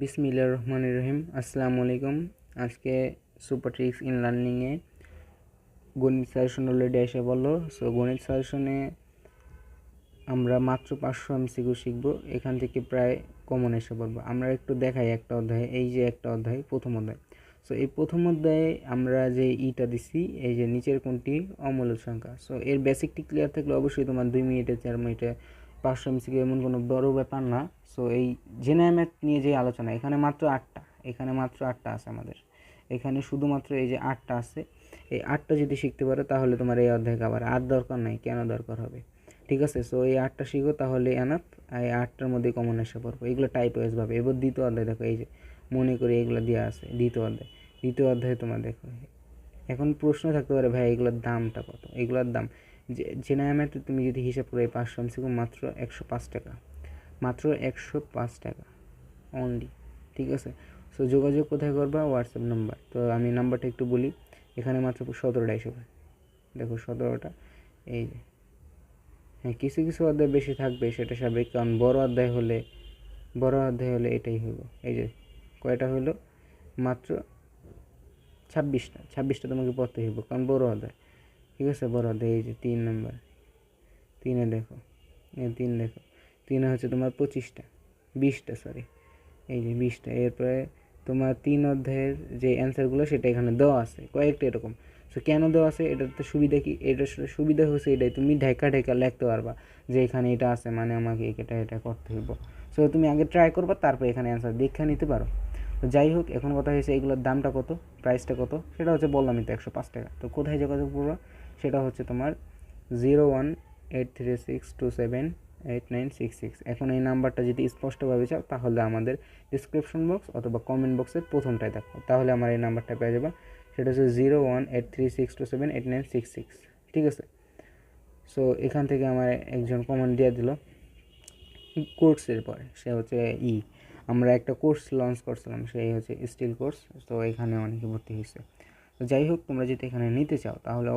বিসমিল্লা রহমান রহিম। আসসালামু আলাইকুম আজকে সুপার ট্রিক্স ইন লার্নিংয়ে গণিত সাজেশন অলরেডি এসে বলল। সো গণিত সাজেশনে আমরা মাত্র পাঁচশো এমসিকিউ শিখব। এখান থেকে প্রায় কমন এসে পড়ব। আমরা একটু দেখাই একটা অধ্যায়। এই যে একটা অধ্যায়, প্রথম অধ্যায়। সো এই প্রথম অধ্যায়ে আমরা যে ইটা দিছি, এই যে নিচের কোনটি? অমূল্য সংখ্যা। সো এর বেসিকটি ক্লিয়ার থাকলে অবশ্যই তোমার দুই মিনিটে চার মিনিটে পাঁচশো এমসিকিউ এমন কোনো বড় ব্যাপার না। সো এই জেনাম্যাথ নিয়ে যে আলোচনা, এখানে মাত্র আটটা, এখানে মাত্র আটটা আছে আমাদের। এখানে শুধুমাত্র এই যে আটটা আছে, এই আটটা যদি শিখতে পারো, তাহলে তোমার এই অধ্যায় আবার আর দরকার নাই, কেন দরকার হবে? ঠিক আছে? সো এই আটটা শিখো, তাহলে এনাফ এই আটটার মধ্যে কমন এসে পড়ব। এগুলো টাইপ ওয়াইজভাবে এবার দ্বিতীয় অধ্যায় দেখো, এই যে মনে করে এগুলো দেওয়া আছে, দ্বিতীয় অধ্যায়। দ্বিতীয় অধ্যায়ে তোমার দেখো, এখন প্রশ্ন থাকতে পারে, ভাই, এগুলোর দামটা কত? এগুলোর দাম জেনায়ামেতে তুমি যদি হিসাব করে পাঁচশো এমসিকিউ মাত্র একশো পাঁচ টাকা। মাত্র একশো পাঁচ টাকা অনলি ঠিক আছে? সো যোগাযোগ কোথায় করবা? হোয়াটসঅ্যাপ নাম্বার তো আমি নাম্বারটা একটু বলি, এখানে মাত্র সতেরোটা হিসেবে দেখো সতেরোটা, এই যে। হ্যাঁ কিছু কিছু অধ্যায় বেশি থাকবে, সেটা স্বাভাবিক কারণ বড় অধ্যায় হলে, বড় অধ্যায় হলে এটাই হইব। এই যে, কয়টা হলো মাত্র ছাব্বিশটা ছাব্বিশটা তোমাকে পড়তে হইব, কারণ বড় অধ্যায়। ঠিক আছে? বড় অধ্যায় এই যে তিন নম্বর। তিনে দেখো। তিন দেখো। তিনে হচ্ছে তোমার পঁচিশটা। বিশটা সরি এই যে বিশটা। এরপরে তোমার তিন অধ্যায়ের যে অ্যান্সারগুলো সেটা এখানে দেওয়া আছে। কয়েকটা এরকম। সো কেন দেওয়া আছে? এটাতে সুবিধা কি? এটা সুবিধা হচ্ছে এটাই। তুমি ঢেকা ঢেকা লিখতে পারবা যে এখানে এটা আছে মানে আমাকে এটা এটা করতে হইব। সো তুমি আগে ট্রাই করবা, তারপর এখানে অ্যান্সার দেখে নিতে পারো। তো যাই হোক, এখন কথা হয়েছে এগুলোর দামটা কত? প্রাইসটা কত? সেটা হচ্ছে বললামই তো একশো পাঁচ টাকা। তো কোথায় যোগাযোগ করবা? সেটা হচ্ছে তোমার zero one eight three six two seven eight nine six six এখন এই নাম্বারটা যদি স্পষ্টভাবে চাও, তাহলে আমাদের ডিসক্রিপশন বক্স অথবা কমেন্ট বক্সের প্রথমটায় দেখো। তাহলে আমার এই নাম্বারটা পেয়ে যাবে। সেটা হচ্ছে zero one eight three six two seven eight nine six six ঠিক আছে? সো এখান থেকে আমার একজন কমেন্ট দিয়ে দিল। কোর্সের পরে সে হচ্ছে ই আমরা একটা কোর্স লঞ্চ করছিলাম, সেই হচ্ছে স্টিল কোর্স তো এখানে অনেকে ভর্তি হয়েছে। তো যাই হোক, তোমরা যদি এখানে নিতে চাও, তাহলে